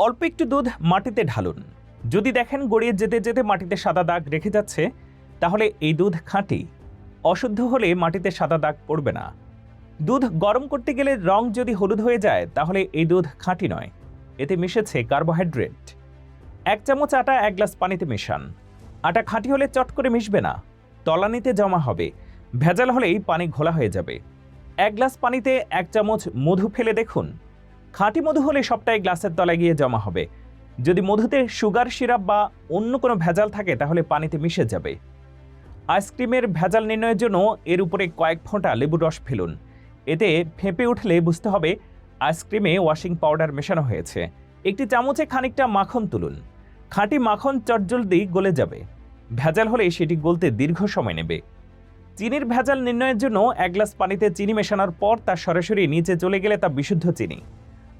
অল্প একটু দুধ মাটিতে ঢালুন। যদি দেখেন গড়িয়ে যেতে যেতে মাটিতে সাদা দাগ রেখে যাচ্ছে, তাহলে এই দুধ খাঁটি। অশুদ্ধ হলে মাটিতে সাদা দাগ পড়বে না। দুধ গরম করতে গেলে রং যদি হলুদ হয়ে যায়, তাহলে এই দুধ খাঁটি নয়। এতে মিশেছে কার্বোহাইড্রেট। এক চামচ আটা, এক গ্লাস পানিতে মেশান। আটা খাঁটি হলে চট করে মিশবে না। তলানিতে জমা হবে। ভেজাল হলেই পানি ঘোলা হয়ে যাবে। এক গ্লাস পানিতে এক চামচ মধু ফেলে দেখুন। খাঁটি মধু হলে সবটাই গ্লাসের তলায় গিয়ে জমা হবে। যদি মধুতে সুগার সিরাপ বা অন্য কোনো ভেজাল থাকে, তাহলে পানিতে মিশে যাবে। আইসক্রিমের ভেজাল নির্ণয়ের জন্য এর উপরে কয়েক ফোঁটা লেবুর রস ফেলুন। এতে ফেঁপে উঠলে বুঝতে হবে আইসক্রিমে ওয়াশিং পাউডার মেশানো হয়েছে। একটি চামচে খানিকটা মাখন তুলুন। খাঁটি মাখন চটজলদি গলে যাবে। ভেজাল হলে সেটি গলতে দীর্ঘ সময় নেবে। চিনির ভেজাল নির্ণয়ের জন্য এক গ্লাস পানিতে চিনি মেশানোর পর তা সরাসরি নিচে চলে গেলে তা বিশুদ্ধ চিনি।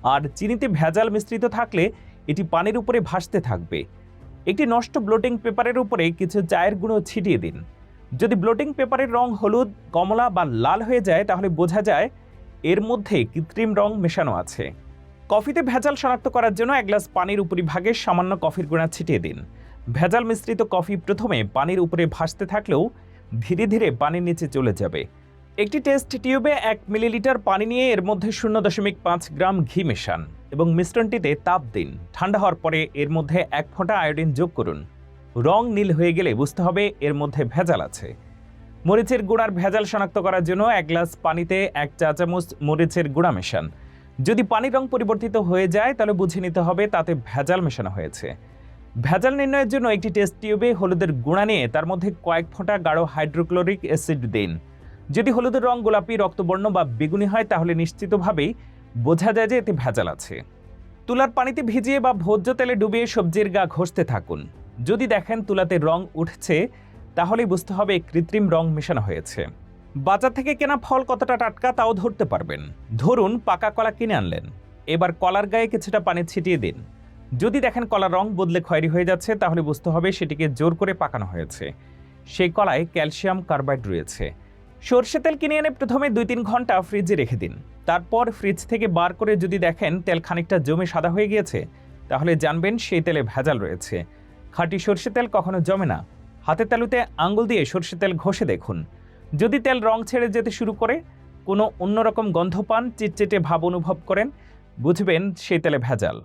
আর চিনিতে ভেজাল মিশ্রিত থাকলে এটি পানির উপরে ভাসতে থাকবে। একটি নষ্ট ব্লোটিং পেপারের উপরে কিছু চায়ের গুঁড়ো ছিটিয়ে দিন। যদি ব্লোটিং পেপারের রং হলুদ, কমলা বা লাল হয়ে যায়, তাহলে বোঝা যায় এর মধ্যে কৃত্রিম রং মেশানো আছে। কফিতে ভেজাল শনাক্ত করার জন্য এক গ্লাস পানির উপরিভাগে সামান্য কফির গুঁড়া ছিটিয়ে দিন। ভেজাল মিশ্রিত কফি প্রথমে পানির উপরে ভাসতে থাকলেও ধীরে ধীরে পানির নিচে চলে যাবে। একটি টেস্ট টিউবে এক মিলিলিটার পানি নিয়ে এর মধ্যে শূন্য দশমিক পাঁচ গ্রাম ঘি মেশান এবং মিশ্রণটিতে তাপ দিন। ঠান্ডা হওয়ার পরে এর মধ্যে এক ফোঁটা আয়োডিন যোগ করুন। রং নীল হয়ে গেলে বুঝতে হবে এর মধ্যে ভেজাল আছে। মরিচের গুঁড়ার ভেজাল শনাক্ত করার জন্য এক গ্লাস পানিতে এক চা চামচ মরিচের গুঁড়া মেশান। যদি পানির রং পরিবর্তিত হয়ে যায়, তাহলে বুঝে নিতে হবে তাতে ভেজাল মেশানো হয়েছে। ভেজাল নির্ণয়ের জন্য একটি টেস্ট টিউবে হলুদের গুঁড়া নিয়ে তার মধ্যে কয়েক ফোঁটা গাঢ় হাইড্রোক্লোরিক অ্যাসিড দিন। যদি হলুদের রং গোলাপি, রক্তবর্ণ বা বেগুনি হয়, তাহলে নিশ্চিতভাবেই বোঝা যায় যে এতে ভেজাল আছে। তুলার পানিতে ভিজিয়ে বা ভোজ্য তেলে ডুবিয়ে সবজির গা ঘষতে থাকুন। যদি দেখেন তুলাতে রং উঠছে, তাহলেই বুঝতে হবে কৃত্রিম রং মেশানো হয়েছে। বাজার থেকে কেনা ফল কতটা টাটকা, তাও ধরতে পারবেন। ধরুন, পাকা কলা কিনে আনলেন। এবার কলার গায়ে কিছুটা পানি ছিটিয়ে দিন। যদি দেখেন কলার রং বদলে খয়েরি হয়ে যাচ্ছে, তাহলে বুঝতে হবে সেটিকে জোর করে পাকানো হয়েছে। সেই কলায় ক্যালসিয়াম কার্বাইড রয়েছে। সর্ষে তেল কিনে এনে প্রথমে দুই তিন ঘণ্টা ফ্রিজে রেখে দিন। তারপর ফ্রিজ থেকে বার করে যদি দেখেন তেল খানিকটা জমে সাদা হয়ে গিয়েছে, তাহলে জানবেন সেই তেলে ভেজাল রয়েছে। খাঁটি সর্ষে তেল কখনো জমে না। হাতে তালুতে আঙ্গুল দিয়ে সর্ষে তেল ঘষে দেখুন। যদি তেল রং ছেড়ে যেতে শুরু করে, কোনো অন্যরকম গন্ধ পান, চিটচেটে ভাব অনুভব করেন, বুঝবেন সেই তেলে ভেজাল।